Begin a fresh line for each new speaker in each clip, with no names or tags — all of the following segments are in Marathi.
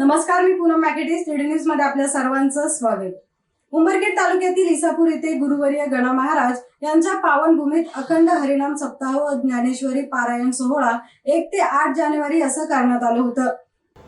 नमस्कार मी पूनम मॅकेटिस थ्रीडी न्यूजमध्ये आपल्या सर्वांचं स्वागत. उंबरखेड तालुक्यातील इसापूर येथे गुरुवर्य गणा महाराज यांच्या पावनभूमीत अखंड हरिनाम सप्ताह व ज्ञानेश्वरी पारायण सोहळा एक ते आठ जानेवारी असं करण्यात आलं होतं.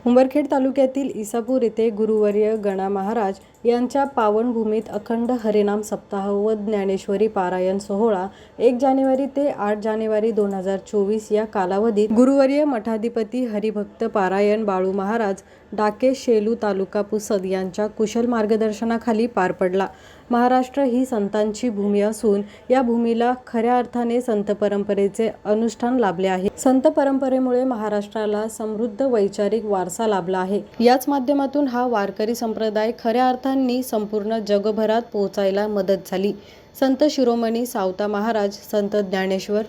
उंबरखेड तालुक्यातील इसापूर येथे गुरुवर्य गणा महाराज यांच्या पावनभूमीत अखंड हरिनाम सप्ताह व ज्ञानेश्वरी पारायण सोहळा एक जानेवारी ते आठ जानेवारी दोन हजार चोवीस या कालावधीत गुरुवर्य मठाधिपती हरिभक्त पारायण बाळू महाराज डाके शेलू तालुका पुसद यांच्या कुशल मार्गदर्शनाखाली पार पडला. महाराष्ट्र ही संतांची भूमी असून या भूमीला खऱ्या अर्थाने संत परंपरेचे अनुष्ठान लाभले आहे. संत परंपरेमुळे महाराष्ट्राला समृद्ध वैचारिक वारसा लाभला आहे. याच माध्यमातून हा वारकरी संप्रदाय खऱ्या अर्थांनी संपूर्ण जगभरात पोहोचायला मदत झाली. संत शिरोमणी सावता महाराज संत ज्ञानेश्वर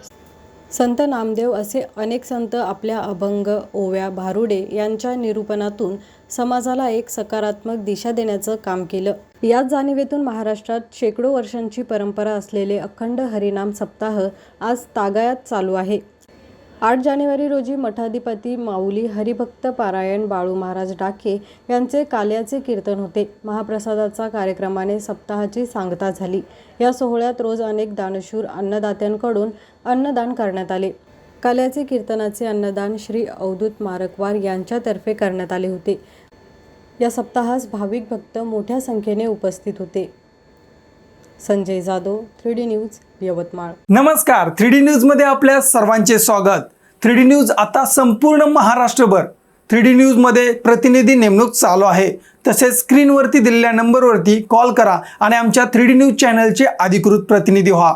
संत नामदेव असे अनेक संत आपल्या अभंग ओव्या भारुडे यांच्या निरूपणातून समाजाला एक सकारात्मक दिशा देण्याचं काम केलं. याच जाणीवेतून महाराष्ट्रात शेकडो वर्षांची परंपरा असलेले अखंड हरिनाम सप्ताह आज तागायात चालू आहे. आठ जानेवारी रोजी मठाधिपती माऊली हरिभक्त पारायण बाळू महाराज डाके यांचे काल्याचे कीर्तन होते. महाप्रसादाचा कार्यक्रमाने सप्ताहाची सांगता झाली. या सोहळ्यात रोज अनेक दानशूर अन्नदात्यांकडून अन्नदान करण्यात आले. काल्याचे कीर्तनाचे अन्नदान श्री अवधूत मारकवार यांच्यातर्फे करण्यात आले होते. या सप्ताहास भाविक भक्त मोठ्या संख्येने उपस्थित होते. Sanjay Jadhav three D news Yavatmal.
नमस्कार थ्री डी न्यूजमध्ये आपल्या सर्वांचे स्वागत. थ्री डी न्यूज आता संपूर्ण महाराष्ट्रभर. थ्री डी न्यूजमध्ये प्रतिनिधी नेमणूक चालू आहे. तसेच स्क्रीनवरती दिलेल्या नंबरवरती कॉल करा आणि आमच्या थ्री डी न्यूज चॅनलचे अधिकृत प्रतिनिधी व्हा.